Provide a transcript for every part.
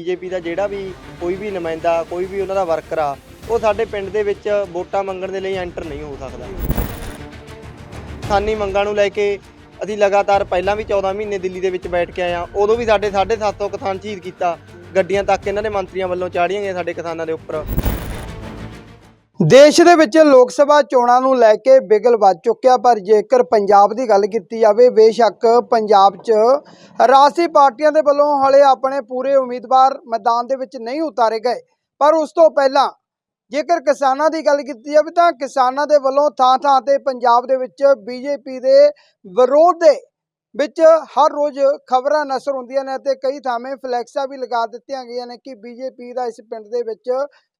BJP ਦਾ ਜਿਹੜਾ ਵੀ ਕੋਈ ਵੀ ਨੁਮਾਇੰਦਾ, ਕੋਈ ਵੀ ਉਹਨਾਂ ਦਾ ਵਰਕਰ ਆ, ਉਹ ਸਾਡੇ ਪਿੰਡ ਦੇ ਵਿੱਚ ਵੋਟਾਂ ਮੰਗਣ ਦੇ ਲਈ ਐਂਟਰ ਨਹੀਂ ਹੋ ਸਕਦਾ। ਕਿਸਾਨੀ ਮੰਗਾਂ ਨੂੰ ਲੈ ਕੇ ਅਸੀਂ ਲਗਾਤਾਰ ਪਹਿਲਾਂ ਵੀ 14 ਮਹੀਨੇ ਦਿੱਲੀ ਦੇ ਵਿੱਚ ਬੈਠ ਕੇ ਆਏ ਆ ਉਦੋਂ ਵੀ ਸਾਡੇ 750 ਕਿਸਾਨ ਸ਼ਹੀਦ ਕੀਤਾ। ਗੱਡੀਆਂ ਤੱਕ ਇਹਨਾਂ ਦੇ ਮੰਤਰੀਆਂ ਵੱਲੋਂ ਚਾੜੀਆਂ ਗਈਆਂ ਸਾਡੇ ਕਿਸਾਨਾਂ ਦੇ ਉੱਪਰ। ਦੇਸ਼ ਦੇ ਵਿੱਚ ਲੋਕ ਸਭਾ ਚੋਣਾਂ ਨੂੰ ਲੈ ਕੇ ਬਿਗਲ ਵੱਜ ਚੁੱਕਿਆ, ਪਰ ਜੇਕਰ ਪੰਜਾਬ ਦੀ ਗੱਲ ਕੀਤੀ ਜਾਵੇ, ਬੇਸ਼ੱਕ ਪੰਜਾਬ 'ਚ ਰਾਜਸੀ ਪਾਰਟੀਆਂ ਦੇ ਵੱਲੋਂ ਹਲੇ ਆਪਣੇ ਪੂਰੇ ਉਮੀਦਵਾਰ ਮੈਦਾਨ ਦੇ ਵਿੱਚ ਨਹੀਂ ਉਤਾਰੇ ਗਏ। ਪਰ ਉਸ ਤੋਂ ਪਹਿਲਾਂ ਜੇਕਰ ਕਿਸਾਨਾਂ ਦੀ ਗੱਲ ਕੀਤੀ ਜਾਵੇ, ਤਾਂ ਕਿਸਾਨਾਂ ਦੇ ਵੱਲੋਂ ਥਾਂ-ਥਾਂ ਤੇ ਪੰਜਾਬ ਦੇ ਵਿੱਚ ਬੀਜੇਪੀ ਦੇ ਵਿਰੋਧ ਦੇ ਵਿੱਚ ਹਰ ਰੋਜ਼ ਖਬਰਾਂ ਨਸ਼ਰ ਹੁੰਦੀਆਂ ਨੇ ਤੇ ਕਈ ਥਾਵੇਂ ਫਲੈਕਸਾਂ ਵੀ ਲਗਾ ਦਿੱਤੀਆਂ ਗਈਆਂ ਨੇ ਕਿ ਬੀਜੇਪੀ ਦਾ ਇਸ ਪਿੰਡ ਦੇ ਵਿੱਚ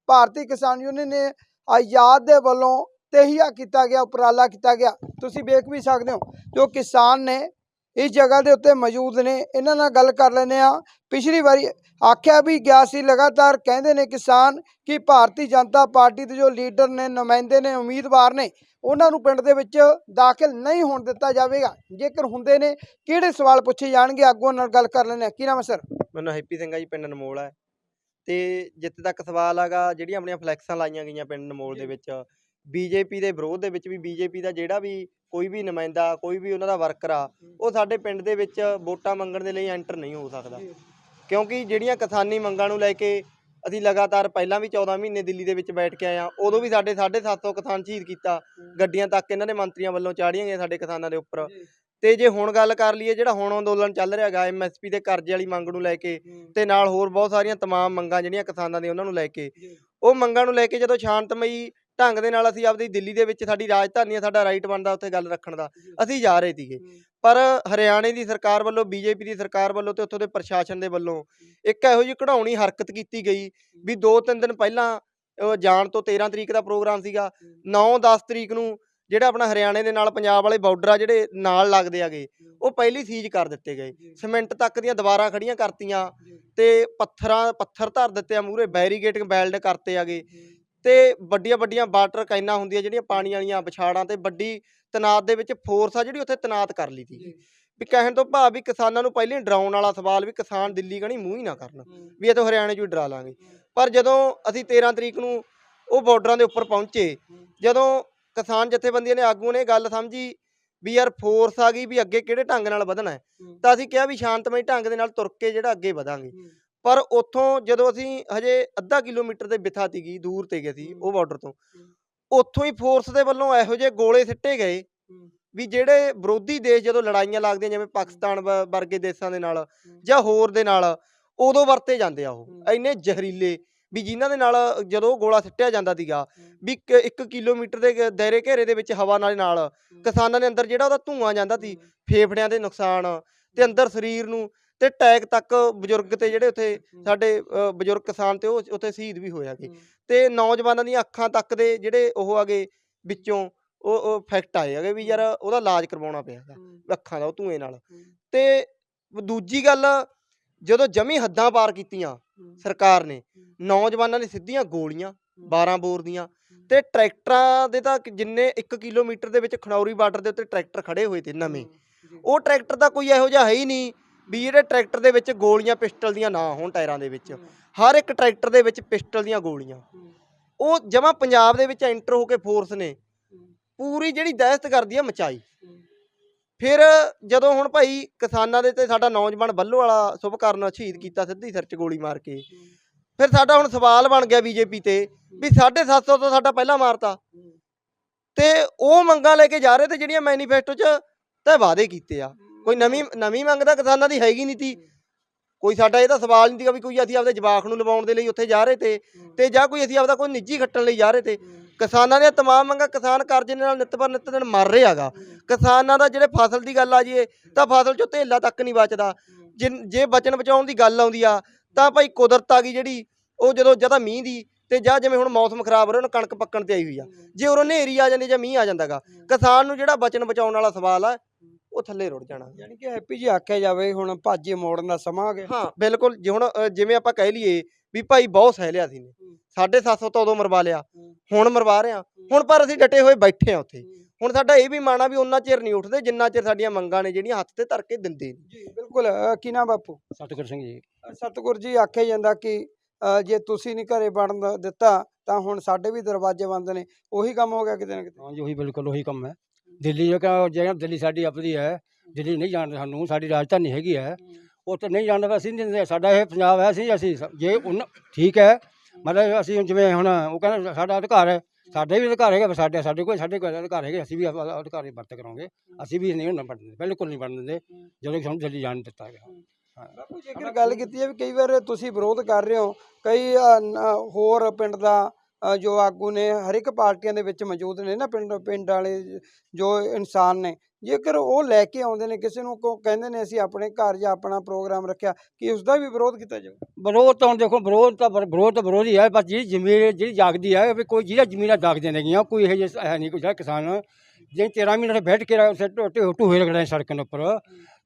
ਭਾਰਤੀ ਕਿਸਾਨ ਯੂਨੀਅਨ ਨੇ ਆਜ਼ਾਦ ਦੇ ਵੱਲੋਂ ਤਹੀਆ ਕੀਤਾ ਗਿਆ, ਉਪਰਾਲਾ ਕੀਤਾ ਗਿਆ। ਤੁਸੀਂ ਵੇਖ ਵੀ ਸਕਦੇ ਹੋ, ਜੋ ਕਿਸਾਨ ਨੇ ਇਸ ਜਗ੍ਹਾ ਦੇ ਉੱਤੇ ਮੌਜੂਦ ਨੇ, ਇਹਨਾਂ ਨਾਲ ਗੱਲ ਕਰ ਲੈਂਦੇ ਆ ਪਿਛਲੀ ਵਾਰੀ ਆਖਿਆ ਵੀ ਗਿਆ ਸੀ ਲਗਾਤਾਰ, ਕਹਿੰਦੇ ਨੇ ਕਿਸਾਨ ਕਿ ਭਾਰਤੀ ਜਨਤਾ ਪਾਰਟੀ ਦੇ ਜੋ ਲੀਡਰ ਨੇ, ਨੁਮਾਇੰਦੇ ਨੇ, ਉਮੀਦਵਾਰ ਨੇ, ਉਹਨਾਂ ਨੂੰ ਪਿੰਡ ਦੇ ਵਿੱਚ ਦਾਖਲ ਨਹੀਂ ਹੋਣ ਦਿੱਤਾ ਜਾਵੇਗਾ। ਜੇਕਰ ਹੁੰਦੇ ਨੇ, ਕਿਹੜੇ ਸਵਾਲ ਪੁੱਛੇ ਜਾਣਗੇ? ਆਗੂਆਂ ਨਾਲ ਗੱਲ ਕਰ ਲੈਂਦੇ ਆ ਕੀ ਨਾਮ ਸਰ? ਮੈਨੂੰ ਹੈਪੀ ਸਿੰਘ ਆ ਜੀ, ਪਿੰਡ ਨਮੋਲ ਹੈ ਤੇ ਜਿੱਥੇ ਤੱਕ ਸਵਾਲ ਹੈਗਾ ਜਿਹੜੀਆਂ ਆਪਣੀਆਂ ਫਲੈਕਸਾਂ ਲਾਈਆਂ ਗਈਆਂ ਪਿੰਡ ਨਮੋਲ ਦੇ ਵਿੱਚ ਬੀਜੇਪੀ ਦੇ ਵਿਰੋਧ ਦੇ ਵਿੱਚ ਵੀ ਬੀਜੇਪੀ ਦਾ ਜਿਹੜਾ ਵੀ ਕੋਈ ਵੀ ਨੁਮਾਇੰਦਾ ਕੋਈ ਵੀ ਉਹਨਾਂ ਦਾ ਵਰਕਰ ਆ ਉਹ ਸਾਡੇ ਪਿੰਡ ਦੇ ਵਿੱਚ ਵੋਟਾਂ ਮੰਗਣ ਦੇ ਲਈ ਐਂਟਰ ਨਹੀਂ ਹੋ ਸਕਦਾ। ਕਿਉਂਕਿ ਜਿਹੜੀਆਂ ਕਿਸਾਨੀ ਮੰਗਾਂ ਨੂੰ ਲੈ ਕੇ ਅਸੀਂ ਲਗਾਤਾਰ ਪਹਿਲਾਂ ਵੀ 14 ਮਹੀਨੇ ਦਿੱਲੀ ਦੇ ਵਿੱਚ ਬੈਠ ਕੇ ਆਏ ਆ ਉਦੋਂ ਵੀ ਸਾਡੇ 750 ਕਿਸਾਨ ਸ਼ਹੀਦ ਕੀਤਾ। ਗੱਡੀਆਂ ਤੱਕ ਇਹਨਾਂ ਦੇ ਮੰਤਰੀਆਂ ਵੱਲੋਂ ਚਾੜੀਆਂ ਗਈਆਂ ਸਾਡੇ ਕਿਸਾਨਾਂ ਦੇ ਉੱਪਰ। ਤੇ ਜੇ ਹੁਣ ਗੱਲ ਕਰ ਲਈਏ ਜਿਹੜਾ ਹੁਣ ਅੰਦੋਲਨ ਚੱਲ ਰਿਹਾ ਹੈਗਾ ਐਮਐਸਪੀ ਦੇ ਕਰਜ਼ੇ ਵਾਲੀ ਮੰਗ ਨੂੰ ਲੈ ਕੇ ਤੇ ਨਾਲ ਹੋਰ ਬਹੁਤ ਸਾਰੀਆਂ ਤਮਾਮ ਮੰਗਾਂ ਜਿਹੜੀਆਂ ਕਿਸਾਨਾਂ ਦੀਆਂ ਉਹਨਾਂ ਨੂੰ ਲੈ ਕੇ ਉਹ ਮੰਗਾਂ ਨੂੰ ਲੈ ਕੇ ਜਦੋਂ ਸ਼ਾਂਤਮਈ ਢੰਗ ਦੇ ਨਾਲ ਅਸੀਂ ਆਪਦੀ ਦਿੱਲੀ ਦੇ ਵਿੱਚ ਸਾਡੀ ਰਾਜਧਾਨੀ ਹੈ ਸਾਡਾ ਰਾਈਟ ਬਣਦਾ ਉੱਥੇ ਗੱਲ ਰੱਖਣ ਦਾ ਅਸੀਂ ਜਾ ਰਹੇ ਸੀਗੇ। ਪਰ ਹਰਿਆਣੇ ਦੀ ਸਰਕਾਰ ਵੱਲੋਂ ਬੀਜੇਪੀ ਦੀ ਸਰਕਾਰ ਵੱਲੋਂ ਤੇ ਉੱਥੋਂ ਦੇ ਪ੍ਰਸ਼ਾਸਨ ਦੇ ਵੱਲੋਂ ਇੱਕ ਇਹੋ ਜਿਹੀ ਕਢਾਉਣੀ ਹਰਕਤ ਕੀਤੀ ਗਈ ਵੀ 2-3 ਦਿਨ ਪਹਿਲਾਂ ਜਾਣ ਤੋਂ 13 ਤਰੀਕ ਦਾ ਪ੍ਰੋਗਰਾਮ ਸੀਗਾ 9-10 ਤਰੀਕ ਨੂੰ ਜਿਹੜਾ ਆਪਣਾ ਹਰਿਆਣੇ ਦੇ ਨਾਲ ਪੰਜਾਬ ਵਾਲੇ ਬਾਰਡਰ ਆ ਜਿਹੜੇ ਨਾਲ ਲੱਗਦੇ ਆਗੇ ਉਹ ਪਹਿਲੀ ਸੀਜ਼ ਕਰ ਦਿੱਤੇ ਗਏ। ਸਿਮੈਂਟ ਤੱਕ ਦੀਆਂ ਦੀਵਾਰਾਂ ਖੜੀਆਂ ਕਰਤੀਆਂ ਤੇ ਪੱਥਰਾਂ ਪੱਥਰ ਧਰ ਦਿੱਤੇ ਆ ਮੂਰੇ ਬੈਰੀਗੇਟਿੰਗ ਬੈਲਡ ਕਰਤੇ ਆਗੇ। ਤੇ ਵੱਡੀਆਂ ਵੱਡੀਆਂ ਵਾਟਰ ਕੈਨਾਂ ਹੁੰਦੀਆਂ ਜਿਹੜੀਆਂ ਪਾਣੀ ਵਾਲੀਆਂ ਵਿਛਾੜਾਂ ਤੇ ਵੱਡੀ ਤਨਾਤ ਦੇ ਵਿੱਚ ਫੋਰਸ ਆ ਜਿਹੜੀ ਉੱਥੇ ਤਨਾਤ ਕਰ ਲਈ ਸੀ। ਵੀ ਕਹਿਣ ਤੋਂ ਭਾਵ ਵੀ ਕਿਸਾਨਾਂ ਨੂੰ ਪਹਿਲਾਂ ਹੀ ਡਰਾਉਣ ਵਾਲਾ ਸਵਾਲ ਵੀ ਕਿਸਾਨ ਦਿੱਲੀ ਕਣੀ ਮੂੰਹ ਹੀ ਨਾ ਕਰਨ ਵੀ ਇਹ ਤਾਂ ਹਰਿਆਣੇ 'ਚ ਵੀ ਡਰਾ ਲਾਂਗੇ। ਪਰ ਜਦੋਂ ਅਸੀਂ 13 ਤਰੀਕ ਨੂੰ ਉਹ ਬਾਰਡਰਾਂ ਦੇ ਉੱਪਰ ਪਹੁੰਚੇ ਜਦੋਂ ਕਿਸਾਨ ਜਥੇਬੰਦੀਆਂ ਨੇ ਆਗੂ ਨੇ ਗੱਲ ਸਮਝੀ ਵੀ ਯਾਰ ਫੋਰਸ ਆ ਗਈ ਵੀ ਅੱਗੇ ਕਿਹੜੇ ਢੰਗ ਨਾਲ ਵਧਣਾ ਹੈ। ਤਾਂ ਅਸੀਂ ਕਿਹਾ ਵੀ ਸ਼ਾਂਤਮਈ ਢੰਗ ਦੇ ਨਾਲ ਤੁਰ ਕੇ ਜਿਹੜਾ ਅੱਗੇ ਵਧਾਂਗੇ। ਪਰ ਉੱਥੋਂ ਜਦੋਂ ਅਸੀਂ ਹਜੇ ਅੱਧਾ ਕਿਲੋਮੀਟਰ ਦੇ ਬਿਥਾ ਤੀਗੀ ਦੂਰ ਤੇ ਗਏ ਸੀ ਉਹ ਬਾਰਡਰ ਤੋਂ। ਉੱਥੋਂ ਹੀ ਫੋਰਸ ਦੇ ਵੱਲੋਂ ਇਹੋ ਜਿਹੇ ਗੋਲੇ ਸਿੱਟੇ ਗਏ ਵੀ ਜਿਹੜੇ ਵਿਰੋਧੀ ਦੇਸ਼ ਜਦੋਂ ਲੜਾਈਆਂ ਲੱਗਦੀਆਂ ਜਿਵੇਂ ਪਾਕਿਸਤਾਨ ਵਰਗੇ ਦੇਸ਼ਾਂ ਦੇ ਨਾਲ ਜਾਂ ਹੋਰ ਦੇ ਨਾਲ ਉਦੋਂ ਵਰਤੇ ਜਾਂਦੇ ਆ ਉਹ। ਇੰਨੇ ਜ਼ਹਿਰੀਲੇ ਵੀ ਜਿਨ੍ਹਾਂ ਦੇ ਨਾਲ ਜਦੋਂ ਗੋਲਾ ਸਿੱਟਿਆ ਜਾਂਦਾ ਸੀਗਾ ਵੀ 1 ਕਿਲੋਮੀਟਰ ਦੇ ਦਾਇਰੇ ਘੇਰੇ ਦੇ ਵਿੱਚ ਹਵਾ ਨਾਲ ਨਾਲ ਕਿਸਾਨਾਂ ਦੇ ਅੰਦਰ ਜਿਹੜਾ ਉਹਦਾ ਧੂਆਂ ਜਾਂਦਾ ਸੀ ਫੇਫੜਿਆਂ ਦੇ ਨੁਕਸਾਨ ਤੇ ਅੰਦਰ ਸਰੀਰ ਨੂੰ ਤੇ ਟੈਕ ਤੱਕ ਬਜ਼ੁਰਗ ਤੇ ਜਿਹੜੇ ਉੱਥੇ ਸਾਡੇ ਬਜ਼ੁਰਗ ਕਿਸਾਨ ਤੇ ਉਹ ਉੱਥੇ ਸ਼ਹੀਦ ਵੀ ਹੋਇਆਗੇ ਤੇ ਨੌਜਵਾਨਾਂ ਦੀਆਂ ਅੱਖਾਂ ਤੱਕ ਦੇ ਜਿਹੜੇ ਉਹ ਆਗੇ ਵਿੱਚੋਂ ਉਹ ਉਹ ਫੈਕਟ ਆਏ ਹੈਗੇ ਵੀ ਯਾਰ ਉਹਦਾ ਇਲਾਜ ਕਰਵਾਉਣਾ ਪਿਆ ਅੱਖਾਂ ਦਾ ਉਹ ਧੂਏ ਨਾਲ। ਤੇ ਦੂਜੀ ਗੱਲ ਜਦੋਂ ਜਮੀ ਹੱਦਾਂ ਪਾਰ ਕੀਤੀਆਂ ਸਰਕਾਰ ਨੇ। ਨੌਜਵਾਨਾਂ ਨੇ ਸਿੱਧੀਆਂ ਗੋਲੀਆਂ 12 ਬੋਰ ਦੀਆਂ ਤੇ ਟਰੈਕਟਰਾਂ ਦੇ ਤਾਂ ਜਿੰਨੇ 1 ਕਿਲੋਮੀਟਰ ਦੇ ਵਿੱਚ ਖਣੌਰੀ ਬਾਰਡਰ ਦੇ ਉੱਤੇ ਟਰੈਕਟਰ ਖੜੇ ਹੋਏ ਤੇ ਨਵੇਂ। ਉਹ ਟਰੈਕਟਰ ਦਾ ਕੋਈ ਇਹੋ ਜਿਹਾ ਹੈ ਹੀ ਨਹੀਂ ਵੀ ਜਿਹੜੇ ਟਰੈਕਟਰ ਦੇ ਵਿੱਚ ਗੋਲੀਆਂ ਪਿਸਟਲ ਦੀਆਂ ਨਾ ਹੋਣ ਟਾਇਰਾਂ ਦੇ ਵਿੱਚ। ਹਰ ਇੱਕ ਟਰੈਕਟਰ ਦੇ ਵਿੱਚ ਪਿਸਟਲ ਦੀਆਂ ਗੋਲੀਆਂ। ਉਹ ਜਮਾ ਪੰਜਾਬ ਦੇ ਵਿੱਚ ਐਂਟਰ ਹੋ ਕੇ ਫੋਰਸ ਨੇ। ਪੂਰੀ ਜਿਹੜੀ ਦਹਿਸ਼ਤ ਕਰਦੀ ਆ ਮਚਾਈ। ਫਿਰ ਜਦੋਂ ਹੁਣ ਭਾਈ ਕਿਸਾਨਾਂ ਦੇ ਤੇ ਸਾਡਾ ਨੌਜਵਾਨ ਬੱਲੋ ਵਾਲਾ ਸੁਭਕਰਨ ਸ਼ਹੀਦ ਕੀਤਾ ਸਿੱਧੀ ਸਿਰ 'ਚ ਗੋਲੀ ਮਾਰ ਕੇ ਫਿਰ ਸਾਡਾ ਹੁਣ ਸਵਾਲ ਬਣ ਗਿਆ ਬੀਜੇਪੀ ਤੇ ਵੀ 750 ਤੋਂ ਸਾਡਾ ਪਹਿਲਾਂ ਮਾਰਤਾ। ਤੇ ਉਹ ਮੰਗਾਂ ਲੈ ਕੇ ਜਾ ਰਹੇ ਤੇ ਜਿਹੜੀਆਂ ਮੈਨੀਫੈਸਟੋ 'ਚ ਤੇ ਵਾਅਦੇ ਕੀਤੇ ਆ। ਕੋਈ ਨਵੀਂ ਨਵੀਂ ਮੰਗ ਤਾਂ ਕਿਸਾਨਾਂ ਦੀ ਹੈਗੀ ਨਹੀਂ ਤੀ। ਕੋਈ ਸਾਡਾ ਇਹਦਾ ਸਵਾਲ ਨਹੀਂ ਸੀਗਾ ਵੀ ਕੋਈ ਅਸੀਂ ਆਪਦੇ ਜਵਾਕ ਨੂੰ ਲਵਾਉਣ ਦੇ ਲਈ ਉੱਥੇ ਜਾ ਰਹੇ ਤੇ ਤੇ ਜਾਂ ਕੋਈ ਅਸੀਂ ਆਪਦਾ ਕੋਈ ਨਿੱਜੀ ਖੱਟਣ ਲਈ ਜਾ ਰਹੇ ਤੇ। ਕਿਸਾਨਾਂ ਦੀਆਂ ਤਮਾਮ ਮੰਗਾਂ ਕਿਸਾਨ ਕਰਜ਼ੇ ਨਾਲ ਨਿੱਤ ਪਰ ਨਿੱਤ ਦਿਨ ਮਰ ਰਿਹਾ ਹੈਗਾ। ਕਿਸਾਨਾਂ ਦਾ ਜਿਹੜੇ ਫਸਲ ਦੀ ਗੱਲ ਆ ਜੀ ਤਾਂ ਫਸਲ ਚੋਂ ਧੇਲਾ ਤੱਕ ਨਹੀਂ ਬਚਦਾ। ਜਿਨ- ਜੇ ਬਚਨ ਬਚਾਉਣ ਦੀ ਗੱਲ ਆਉਂਦੀ ਆ, ਤਾਂ ਭਾਈ ਕੁਦਰਤ ਆ ਗਈ ਜਿਹੜੀ, ਉਹ ਜਦੋਂ ਜਦਾ ਮੀਂਹ ਦੀ ਤੇ ਜਾਂ ਜਿਵੇਂ ਹੁਣ ਮੌਸਮ ਖਰਾਬ ਹੋ ਰਿਹਾ, ਉਹਨੂੰ ਕਣਕ ਪੱਕਣ ਤੇ ਆਈ ਹੋਈ ਆ। ਜੇ ਉਰੋਂ ਹਨੇਰੀ ਆ ਜਾਂਦੀ ਜਾਂ ਮੀਂਹ ਆ ਜਾਂਦਾਗਾ, ਕਿਸਾਨ ਨੂੰ ਜਿਹੜਾ ਬਚਨ ਬਚਾਉਣ ਵਾਲਾ ਸਵਾਲ ਆ ਉਹ ਥੱਲੇ ਰੁੜ ਜਾਣਾ। ਯਾਨੀ ਕਿ ਹੈਪੀ ਜੀ ਆਖਿਆ ਜਾਵੇ ਹੁਣ ਭਾਜੇ ਮੋੜਨ ਦਾ ਸਮਾਂ ਆ ਗਿਆ। ਹਾਂ। ਬਿਲਕੁਲ ਜੇ ਹੁਣ ਅ, ਜਿਵੇਂ ਆਪਾਂ ਕਹਿ ਲਈਏ ਵੀ ਭਾਈ ਬਹੁਤ ਸਹਿ ਲਿਆ ਸੀ ਨੇ 750 ਤੋਂ ਉਦੋਂ ਮਰਵਾ ਲਿਆ। ਹੁਣ ਮਰਵਾ ਰਹੇ ਆ ਹੁਣ ਪਰ ਅਸੀਂ ਡਟੇ ਹੋਏ ਬੈਠੇ ਆ ਉੱਥੇ। ਹੁਣ ਸਾਡਾ ਇਹ ਵੀ ਮਾਣਾ ਵੀ ਉਹਨਾਂ ਚਿਰ ਨਹੀਂ ਉੱਠਦੇ ਜਿੰਨਾ ਚਿਰ ਸਾਡੀਆਂ ਮੰਗਾਂ ਨੇ ਜਿਹੜੀਆਂ ਹੱਥ ਤੇ ਧਰ ਕੇ ਦਿੰਦੇ ਨੇ ਜੀ ਬਿਲਕੁਲ। ਅ, ਕੀ ਨਾ ਬਾਪੂ? ਸਤਿਗੁਰ ਸਿੰਘ ਜੀ। ਸਤਿਗੁਰ ਜੀ ਆਖਿਆ ਜਾਂਦਾ ਕਿ ਅ, ਜੇ ਤੁਸੀਂ ਨਹੀਂ ਘਰੇ ਵੜਨ ਦ- ਦਿੱਤਾ ਤਾਂ ਹੁਣ ਸਾਡੇ ਵੀ ਦਰਵਾਜ਼ੇ ਬੰਦ ਨੇ। ਉਹੀ ਕੰਮ ਹੋ ਗਿਆ ਕਿਤੇ ਨਾ ਕਿਤੇ। ਹਾਂਜੀ ਉਹੀ ਬਿਲਕੁਲ ਉਹੀ ਕੰਮ ਹੈ। ਦਿੱਲੀ ਜੋ ਕਿ ਜਿਹੜਾ ਦਿੱਲੀ ਸਾਡੀ ਆਪਣੀ ਹੈ ਦਿੱਲੀ ਨਹੀਂ ਜਾਣਦੇ ਸਾਨੂੰ ਸਾਡੀ ਰਾਜਧਾਨੀ ਹੈਗੀ ਹੈ। ਤਾਂ ਨਹੀਂ ਜਾਣਦਾ ਅਸੀਂ ਨਹੀਂ ਦਿੰਦੇ ਸਾਡਾ ਇਹ ਪੰਜਾਬ ਹੈ ਅਸੀਂ ਅਸੀਂ ਸ- ਜੇ ਉਹਨਾਂ ਠੀਕ ਹੈ ਮਤਲਬ ਅਸੀਂ ਜਿਵੇਂ ਹੁਣ ਉਹ ਕਹਿੰਦਾ ਸਾਡਾ ਅਧਿਕਾਰ ਹੈ ਸਾਡੇ ਵੀ ਅਧਿਕਾਰ ਹੈਗਾ ਸਾਡੇ ਸਾਡੇ ਕੋਲ ਸਾਡੇ ਕੋਲ ਅਧਿਕਾਰ ਹੈਗੇ ਅਸੀਂ ਵੀ ਆਪਣਾ ਅਧਿਕਾਰ ਵਰਤ ਕਰਾਂਗੇ। ਅਸੀਂ ਵੀ ਨਹੀਂ ਹੁਣ ਬਣਦੇ ਬਿਲਕੁਲ ਨਹੀਂ ਬਣਨ ਦਿੰਦੇ ਜਦੋਂ ਕਿ ਸਾਨੂੰ ਦਿੱਲੀ ਜਾਣ ਦਿੱਤਾ ਗਿਆ। ਬਾਪੂ ਜੇਕਰ ਗੱਲ ਕੀਤੀ ਹੈ ਵੀ ਕਈ ਵਾਰ ਤੁਸੀਂ ਵਿਰੋਧ ਕਰ ਰਹੇ ਹੋ ਕਈ ਹੋਰ ਪਿੰਡ ਦਾ ਜੋ ਆਗੂ ਨੇ ਹਰ ਇੱਕ ਪਾਰਟੀਆਂ ਦੇ ਵਿੱਚ ਮੌਜੂਦ ਨੇ ਨਾ ਪਿੰਡ ਪਿੰਡ ਵਾਲੇ ਜੋ ਇਨਸਾਨ ਨੇ, ਜੇਕਰ ਉਹ ਲੈ ਕੇ ਆਉਂਦੇ ਨੇ, ਕਿਸੇ ਨੂੰ ਕੋ, ਕਹਿੰਦੇ ਨੇ ਅਸੀਂ ਆਪਣੇ ਘਰ ਜਾਂ ਆਪਣਾ ਪ੍ਰੋਗਰਾਮ ਰੱਖਿਆ, ਕਿ ਉਸ ਦਾ ਵੀ ਵਿਰੋਧ ਕੀਤਾ ਜਾਵੇ? ਵਿਰੋਧ ਤਾਂ ਹੁਣ ਦੇਖੋ, ਵਿਰੋਧ ਤਾਂ ਵਿਰੋਧ ਤਾਂ ਵਿਰੋਧ ਹੀ ਹੈ, ਪਰ ਜਿਹੜੀ ਜ਼ਮੀਨ, ਜਿਹੜੀ ਜਾਗਦੀ ਹੈ, ਵੀ ਕੋਈ ਜਿਹੜਾ ਜ਼ਮੀਨਾਂ ਜਾਗਦੇ ਨੇਗੀਆਂ ਕੋਈ ਇਹ ਜਿਹਾ ਹੈ ਨਹੀਂ, ਕੋਈ ਕਿਸਾਨ ਜੇ 13 ਮਹੀਨੇ ਬੈਠ ਕੇ ਉੱਥੇ ਢੋਟੇ ਢੂਹੇ ਰਗੜੇ ਸੜਕਾਂ ਉੱਪਰ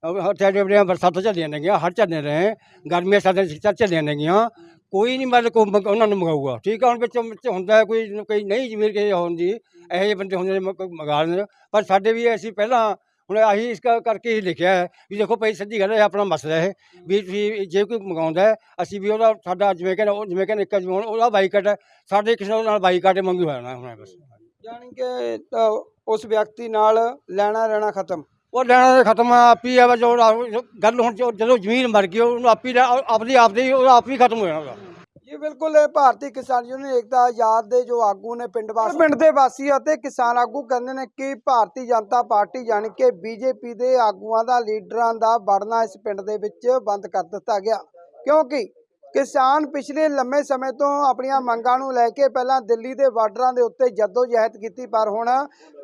ਬਰਸਾਤਾਂ ਚੱਲੀਆਂ ਨੇਗੀਆਂ ਹਰ ਚੱਲਦੇ ਰਹੇ ਗਰਮੀਆਂ ਸਾਡੇ ਚ ਚੱਲੀਆਂ ਨੇਗੀਆਂ ਕੋਈ ਨਹੀਂ ਮਤਲਬ ਕੋਈ ਮੰਗ- ਉਹਨਾਂ ਨੂੰ ਮੰਗਾਊਗਾ। ਠੀਕ ਆ ਹੁਣ ਵਿੱਚ ਵਿੱਚ ਹੁੰਦਾ ਹੈ ਕੋਈ ਕੋਈ ਨਹੀਂ ਜ਼ਮੀਨ ਕਿਸੇ ਹੋਣ ਦੀ ਇਹੋ ਜਿਹੇ ਬੰਦੇ ਹੁੰਦੇ ਨੇ ਮ- ਕੋਈ ਮੰਗਾ ਲੈਂਦੇ ਨੇ। ਪਰ ਸਾਡੇ ਵੀ ਅਸੀਂ ਪਹਿਲਾਂ ਹੁਣ ਅਸੀਂ ਇਸ ਕਰ- ਕਰਕੇ ਹੀ ਲਿਖਿਆ ਹੈ ਵੀ ਦੇਖੋ ਭਾਈ ਸਿੱਧੀ ਗੱਲ ਹੈ ਇਹ ਆਪਣਾ ਮਸਲਾ ਹੈ ਵੀ ਤੁਸੀਂ ਜੇ ਕੋਈ ਮੰਗਾਉਂਦਾ ਹੈ ਅਸੀਂ ਵੀ ਉਹਦਾ ਸਾਡਾ ਜਿਵੇਂ ਕਹਿੰਦੇ ਉਹ ਜਿਵੇਂ ਕਹਿੰਦੇ ਇੱਕ ਜਮੂਨ ਉਹਦਾ ਬਾਈਕਾਟ ਹੈ ਸਾਡੇ ਕਿਸੇ ਨਾਲ ਬਾਈਕਾਟ ਮੰਗੀ ਹੋਇਆ ਨਾ ਹੁਣ ਬਸ। ਯਾਨੀ ਕਿ ਅ, ਉਸ ਵਿਅਕਤੀ ਨਾਲ ਲੈਣਾ ਰਹਿਣਾ ਖਤਮ। ਉਹ ਲੈਣਾ ਤਾਂ ਖਤਮ ਆ ਆਪ ਆ ਜੋ ਗੱਲ ਹੁਣ ਜੋ- ਜਦੋਂ ਜ਼ਮੀਨ ਮਰ ਗਈ ਉਹਨੂੰ ਆਪ ਆਪਦੀ ਆਪਦੀ ਹੀ- ਉਹਦਾ ਆਪ ਹੀ ਖਤਮ ਹੋ ਜਾਣਾ ਉਹਦਾ। ਜੀ ਬਿਲਕੁਲ ਇਹ ਭਾਰਤੀ ਕਿਸਾਨ ਯੂਨੀਅਨ ਏਕਤਾ ਆਜ਼ਾਦ ਦੇ ਜੋ ਆਗੂ ਨੇ ਪਿੰਡ ਵਾਸੀ ਪਿੰਡ ਦੇ ਵਾਸੀ ਅਤੇ ਕਿਸਾਨ ਆਗੂ ਕਹਿੰਦੇ ਨੇ ਕਿ ਭਾਰਤੀ ਜਨਤਾ ਪਾਰਟੀ ਜਾਣੀ ਕਿ ਬੀਜੇਪੀ ਦੇ ਆਗੂਆਂ ਦਾ ਲੀਡਰਾਂ ਦਾ ਵੜਨਾ ਇਸ ਪਿੰਡ ਦੇ ਵਿੱਚ ਬੰਦ ਕਰ ਦਿੱਤਾ ਗਿਆ। ਕਿਉਂਕਿ ਕਿਸਾਨ ਪਿਛਲੇ ਲੰਮੇ ਸਮੇਂ ਤੋਂ ਆਪਣੀਆਂ ਮੰਗਾਂ ਨੂੰ ਲੈ ਕੇ ਪਹਿਲਾਂ ਦਿੱਲੀ ਦੇ ਬਾਰਡਰਾਂ ਦੇ ਉੱਤੇ ਜਦੋਜਹਿਦ ਕੀਤੀ, ਪਰ ਹੁਣ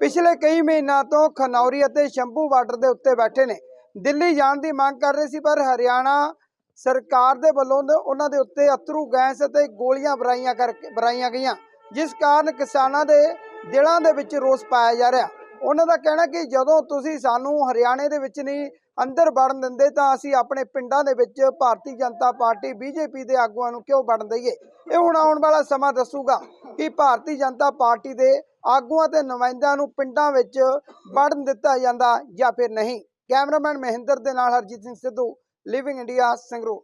ਪਿਛਲੇ ਕਈ ਮਹੀਨਿਆਂ ਤੋਂ ਖਨੌਰੀ ਅਤੇ ਸ਼ੰਭੂ ਬਾਰਡਰ ਦੇ ਉੱਤੇ ਬੈਠੇ ਨੇ। ਦਿੱਲੀ ਜਾਣ ਦੀ ਮੰਗ ਕਰ ਰਹੇ ਸੀ, ਪਰ ਹਰਿਆਣਾ ਸਰਕਾਰ ਦੇ ਵੱਲੋਂ ਉਹਨਾਂ ਦੇ ਉੱਤੇ ਅਥਰੂ ਗੈਸ ਅਤੇ ਗੋਲੀਆਂ ਬਰਾਈਆਂ ਕਰਕੇ ਬਰਾਈਆਂ ਗਈਆਂ, ਜਿਸ ਕਾਰਨ ਕਿਸਾਨਾਂ ਦੇ ਦਿਲਾਂ ਦੇ ਵਿੱਚ ਰੋਸ ਪਾਇਆ ਜਾ ਰਿਹਾ। ਉਹਨਾਂ ਦਾ ਕਹਿਣਾ ਕਿ ਜਦੋਂ ਤੁਸੀਂ ਸਾਨੂੰ ਹਰਿਆਣੇ ਦੇ ਵਿੱਚ ਨਹੀਂ ਅੰਦਰ ਵੜਨ ਦਿੰਦੇ ਤਾਂ ਅਸੀਂ ਆਪਣੇ ਪਿੰਡਾਂ ਦੇ ਵਿੱਚ ਭਾਰਤੀ ਜਨਤਾ ਪਾਰਟੀ, ਬੀਜੇਪੀ ਦੇ ਆਗੂਆਂ ਨੂੰ ਕਿਉਂ ਵੜਨ ਦਈਏ? ਇਹ ਹੁਣ ਆਉਣ ਵਾਲਾ ਸਮਾਂ ਦੱਸੂਗਾ ਕਿ ਭਾਰਤੀ ਜਨਤਾ ਪਾਰਟੀ ਦੇ ਆਗੂਆਂ ਤੇ ਨੁਮਾਇੰਦਿਆਂ ਨੂੰ ਪਿੰਡਾਂ ਵਿੱਚ ਵੜਨ ਦਿੱਤਾ ਜਾਂਦਾ ਜਾਂ ਫਿਰ ਨਹੀਂ। ਕੈਮਰਾਮੈਨ ਮਹਿੰਦਰ ਦੇ ਨਾਲ ਹਰਜੀਤ ਸਿੰਘ ਸਿੱਧੂ ਲਿਵਿੰਗ ਇੰਡੀਆ ਸੰਗਰੂਰ।